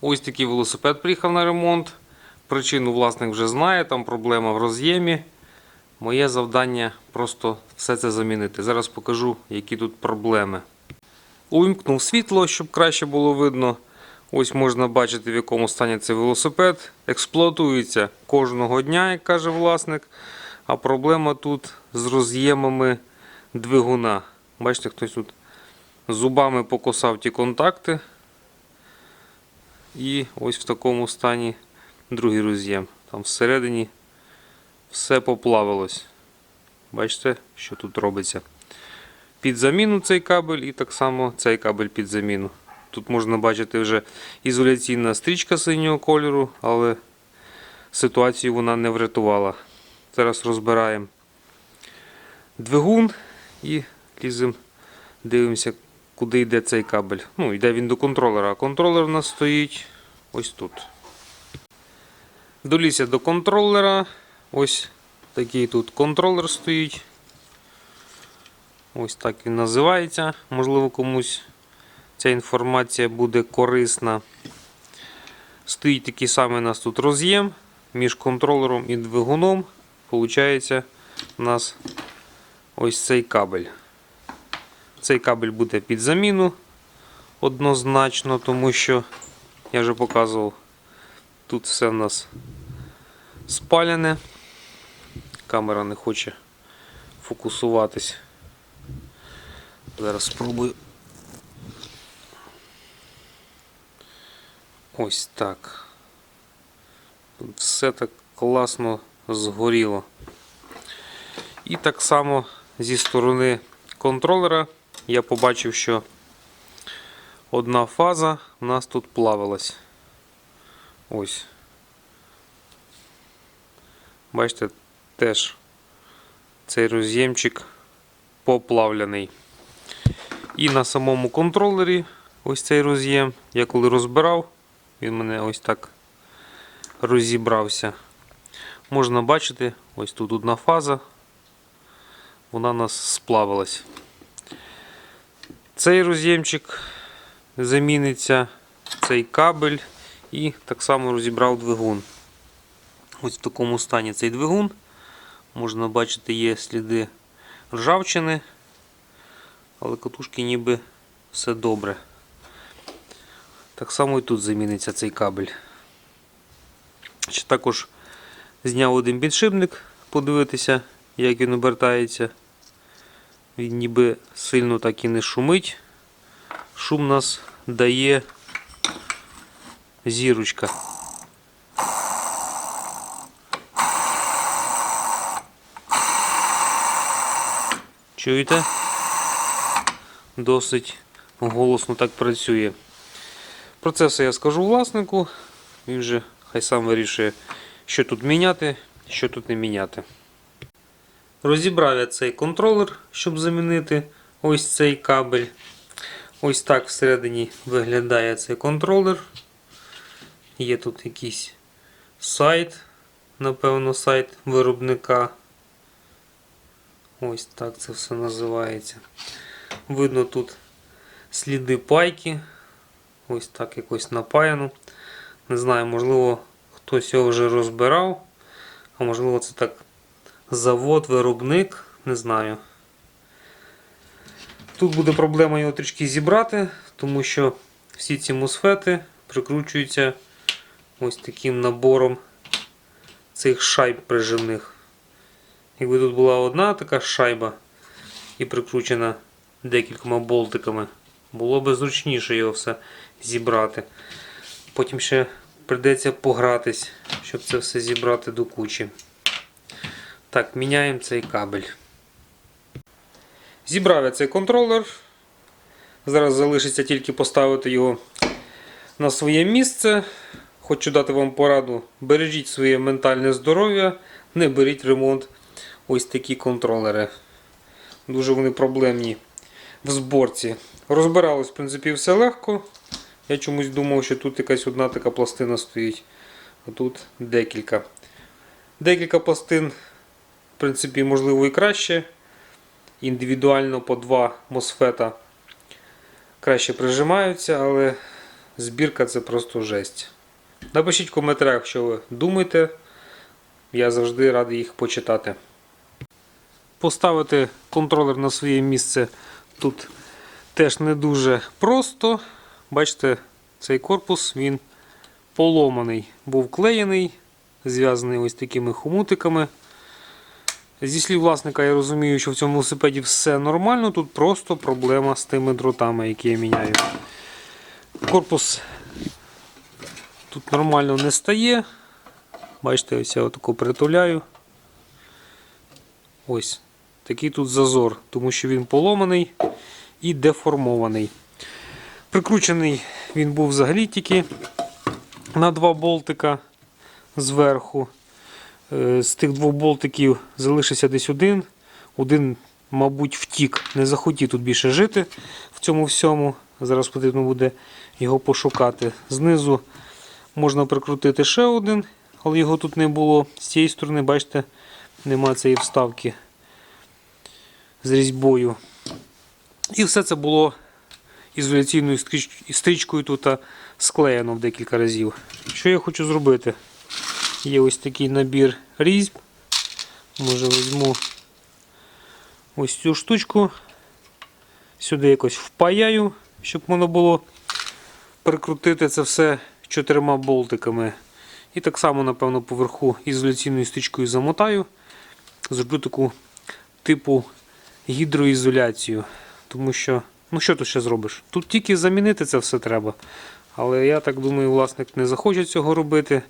Ось такий велосипед приїхав на ремонт. Причину власник вже знає, там проблема в роз'ємі. Моє завдання просто все це замінити. Зараз покажу, які тут проблеми. Увімкнув світло, щоб краще було видно. Ось можна бачити, в якому стані цей велосипед. Експлуатується кожного дня, як каже власник. А проблема тут з роз'ємами двигуна. Бачите, хтось тут зубами покосав ті контакти. І ось в такому стані другий роз'єм. Там всередині все поплавилось. Бачите, що тут робиться. Під заміну цей кабель і так само цей кабель під заміну. Тут можна бачити вже ізоляційна стрічка синього кольору, але ситуацію вона не врятувала. Зараз розбираємо двигун і ліземо, дивимося, куди йде цей кабель. Ну, йде він до контролера, а контролер у нас стоїть ось тут. Долізся до контролера. Ось такий тут контролер стоїть. Ось так він називається. Можливо, комусь ця інформація буде корисна. Стоїть такий самий у нас тут роз'єм між контролером і двигуном. Получається у нас ось цей кабель. Цей кабель буде під заміну однозначно, тому що я вже показував, тут все у нас спалене. Камера не хоче фокусуватись. Зараз спробую. Ось так. Тут все так класно згоріло. І так само зі сторони контролера я побачив, що одна фаза у нас тут плавилась. Ось. Бачите, теж цей роз'ємчик поплавлений. І на самому контролері ось цей роз'єм. Я коли розбирав, він мене ось так розібрався. Можна бачити, ось тут одна фаза, вона у нас сплавилась. Цей роз'ємчик заміниться, цей кабель і так само розібрав двигун. Ось в такому стані цей двигун. Можна бачити, є сліди ржавчини, але катушки ніби все добре. Так само і тут заміниться цей кабель. Ще також зняв один підшипник, подивитися, як він обертається. Він ніби сильно так і не шумить. Шум нас дає зірочка. Чуєте? Досить голосно так працює. Про це все я скажу власнику. Він же хай сам вирішує, що тут міняти, що тут не міняти. Розібрав я цей контролер, щоб замінити ось цей кабель. Ось так всередині виглядає цей контролер. Є тут якийсь сайт, напевно, сайт виробника. Ось так це все називається. Видно тут сліди пайки. Ось так якось напаяно. Не знаю, можливо, хтось його вже розбирав, а можливо це так завод, виробник, не знаю. Тут буде проблема його трішки зібрати, тому що всі ці мосфети прикручуються ось таким набором цих шайб прижимних. Якби тут була одна така шайба і прикручена декількома болтиками, було б зручніше його все зібрати. Потім ще прийдеться погратись, щоб це все зібрати до кучі. Так, міняємо цей кабель. Зібрав я цей контролер. Зараз залишиться тільки поставити його на своє місце. Хочу дати вам пораду: бережіть своє ментальне здоров'я, не беріть ремонт ось такі контролери. Дуже вони проблемні в зборці. Розбиралось, в принципі, все легко. Я чомусь думав, що тут якась одна така пластина стоїть, а тут декілька. Декілька пластин, в принципі, можливо і краще. Індивідуально по два мосфета краще прижимаються, але збірка це просто жесть. Напишіть в коментарях, що ви думаєте. Я завжди радий їх почитати. Поставити контролер на своє місце тут теж не дуже просто. Бачите, цей корпус він поломаний, був клеєний, зв'язаний ось такими хомутиками. Зі слів власника, я розумію, що в цьому велосипеді все нормально, тут просто проблема з тими дротами, які я міняю. Корпус тут нормально не стає. Бачите, ось я отако притуляю. Ось такий тут зазор, тому що він поломаний і деформований. Прикручений він був взагалі тільки на два болтика зверху. Е, З тих двох болтиків залишився десь один. Один, мабуть, втік, не захотів тут більше жити в цьому всьому. Зараз потрібно буде його пошукати. Знизу можна прикрутити ще один, але його тут не було. З цієї сторони, бачите, нема цієї вставки з різьбою. І все це було ізоляційною стрічкою тут склеєно в декілька разів. Що я хочу зробити? Є ось такий набір різьб. Може візьму ось цю штучку. Сюди якось впаяю, щоб можна було прикрутити це все чотирма болтиками. І так само, напевно, поверху ізоляційною стрічкою замотаю. Зроблю таку типу гідроізоляцію. Тому що, ну що тут ще зробиш? Тут тільки замінити це все треба. Але я так думаю, власник не захоче цього робити.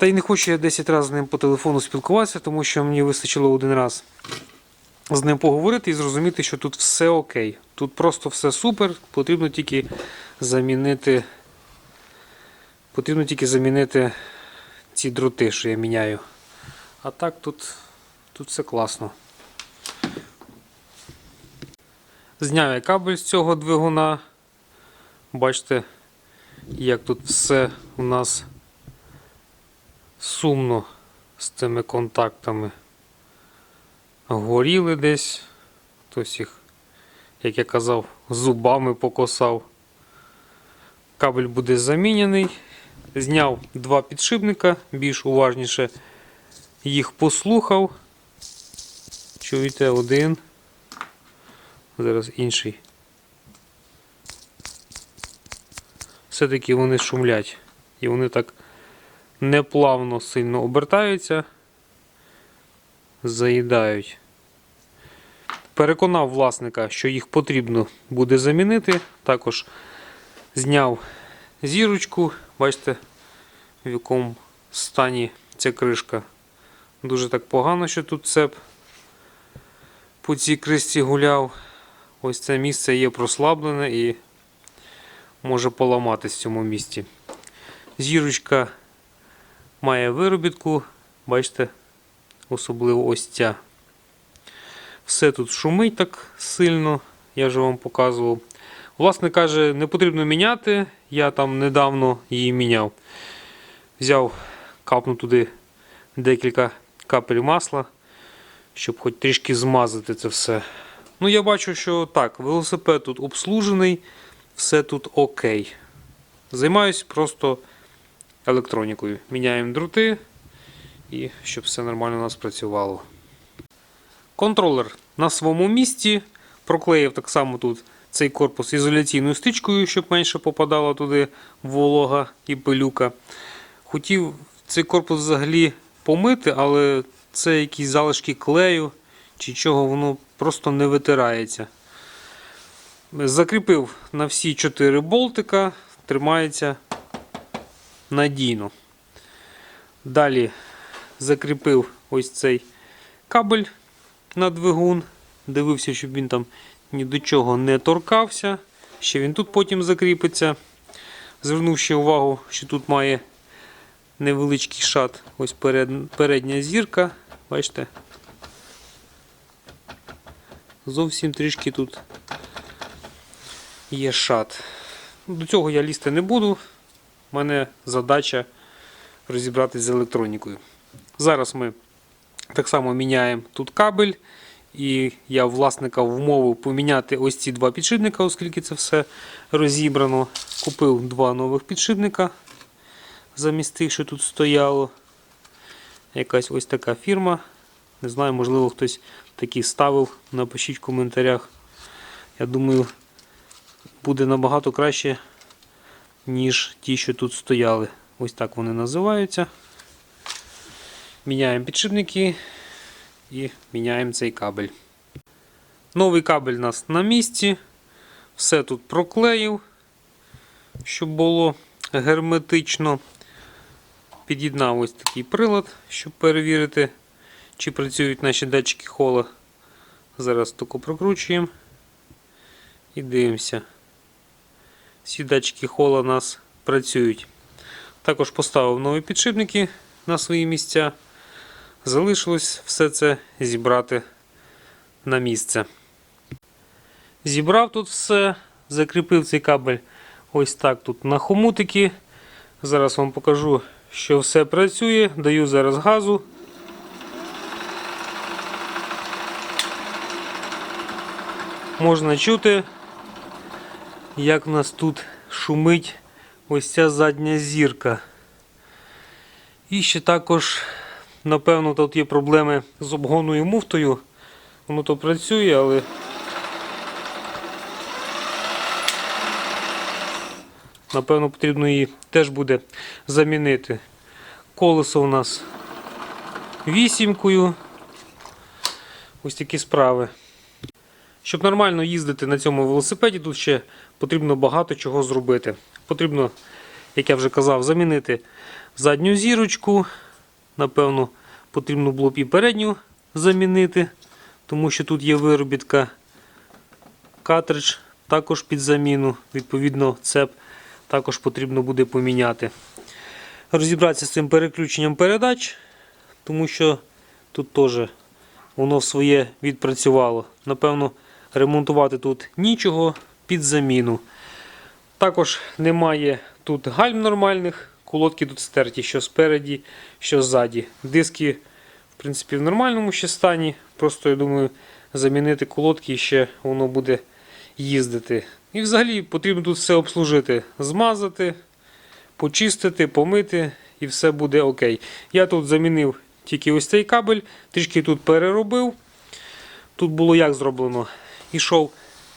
Та й не хочу я 10 разів з ним по телефону спілкуватися, тому що мені вистачило один раз з ним поговорити і зрозуміти, що тут все окей. Тут просто все супер, потрібно тільки замінити. Потрібно тільки замінити ці дроти, що я міняю. А так тут, тут все класно. Зняв я кабель з цього двигуна. Бачите, як тут все у нас сумно з цими контактами. Горіли десь. Хтось їх, як я казав, зубами покосав. Кабель буде замінений. Зняв два підшипника, більш уважніше їх послухав. Чуєте, один. Зараз інший. Все-таки вони шумлять. І вони так неплавно сильно обертаються, заїдають. Переконав власника, що їх потрібно буде замінити. Також зняв зірочку. Бачите, в якому стані ця кришка. Дуже так погано, що тут цеп по цій кришці гуляв. Ось це місце є прослаблене і може поламатись в цьому місці. Зірочка має виробітку, бачите, особливо ось ця. Все тут шумить так сильно, я вже вам показував. Власне каже, не потрібно міняти, я там недавно її міняв. Взяв, капнув туди декілька капель масла, щоб хоч трішки змазати це все. Ну, я бачу, що так, велосипед тут обслужений, все тут окей. Займаюсь просто електронікою. Міняємо дроти і щоб все нормально у нас працювало. Контролер на своєму місці. Проклеїв так само тут цей корпус ізоляційною стичкою, щоб менше попадала туди волога і пилюка. Хотів цей корпус взагалі помити, але це якісь залишки клею чи чого, воно просто не витирається. Закріпив на всі 4 болтика, тримається надійно. Далі закріпив ось цей кабель на двигун. Дивився, щоб він там ні до чого не торкався. Ще він тут потім закріпиться. Звернув ще увагу, що тут має невеличкий шат. Ось перед, передня зірка. Бачите? Зовсім трішки тут є шат. До цього я лізти не буду. У мене задача розібратися з електронікою. Зараз ми так само міняємо тут кабель І я власника вмовив поміняти ось ці два підшипника, оскільки це все розібрано. Купив два нових підшипника замість тих, що тут стояло. Якась ось така фірма. Не знаю, можливо, хтось такі ставив. Напишіть в коментарях. Я думаю, буде набагато краще, ніж ті, що тут стояли. Ось так вони називаються. Міняємо підшипники і міняємо цей кабель. Новий кабель у нас на місці. Все тут проклеїв, щоб було герметично. Під'єднав ось такий прилад, щоб перевірити, чи працюють наші датчики хола. Зараз тако прокручуємо і дивимося. Всі датчики хола у нас працюють. Також поставив нові підшипники на свої місця. Залишилось все це зібрати на місце. Зібрав тут все, закріпив цей кабель ось так тут на хомутики. Зараз вам покажу, що все працює. Даю зараз газу. Можна чути, як в нас тут шумить ось ця задня зірка. І ще також, напевно, тут є проблеми з обгонною муфтою. Воно то працює, але напевно потрібно її теж буде замінити. Колесо у нас вісімкою. Ось такі справи. Щоб нормально їздити на цьому велосипеді, тут ще потрібно багато чого зробити. Потрібно, як я вже казав, замінити задню зірочку. Напевно, потрібно було б і передню замінити, тому що тут є виробітка картридж також під заміну. Відповідно, цеп також потрібно буде поміняти. Розібратися з цим переключенням передач, тому що тут теж воно своє відпрацювало. Напевно, ремонтувати тут нічого під заміну. Також немає тут гальм нормальних, колодки тут стерті, що спереді, що ззаді. Диски, в принципі, в нормальному ще стані. Просто, я думаю, замінити колодки і ще воно буде їздити. І взагалі потрібно тут все обслужити, змазати, почистити, помити і все буде окей. Я тут замінив тільки ось цей кабель, трішки тут переробив. Тут було як зроблено? Ішов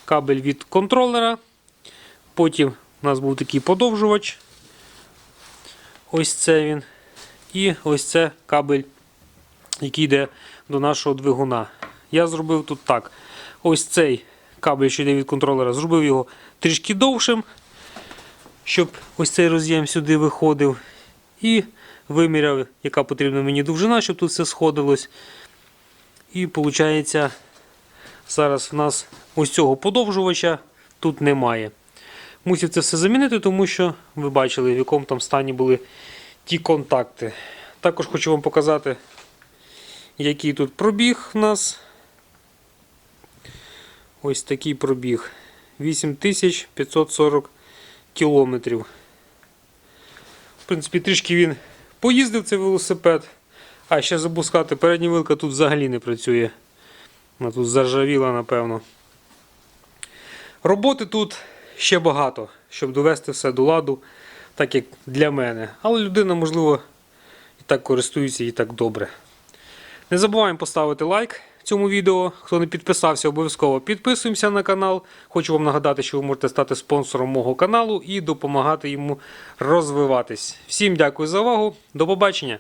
кабель від контролера. Потім у нас був такий подовжувач. Ось це він. І ось це кабель, який йде до нашого двигуна. Я зробив тут так. Ось цей кабель, що йде від контролера, зробив його трішки довшим, щоб ось цей роз'єм сюди виходив. І виміряв, яка потрібна мені довжина, щоб тут все сходилось. І виходить, зараз в нас ось цього подовжувача тут немає. Мусив це все замінити, тому що ви бачили, в якому там стані були ті контакти. Також хочу вам показати, який тут пробіг у нас. Ось такий пробіг. 8540 кілометрів. В принципі, трішки він поїздив цей велосипед. А ще забув сказати, передня вилка тут взагалі не працює. Вона тут заржавіла, напевно. Роботи тут ще багато, щоб довести все до ладу, так як для мене. Але людина, можливо, і так користується і так добре. Не забуваємо поставити лайк цьому відео. Хто не підписався, обов'язково підписуємося на канал. Хочу вам нагадати, що ви можете стати спонсором мого каналу і допомагати йому розвиватись. Всім дякую за увагу. До побачення!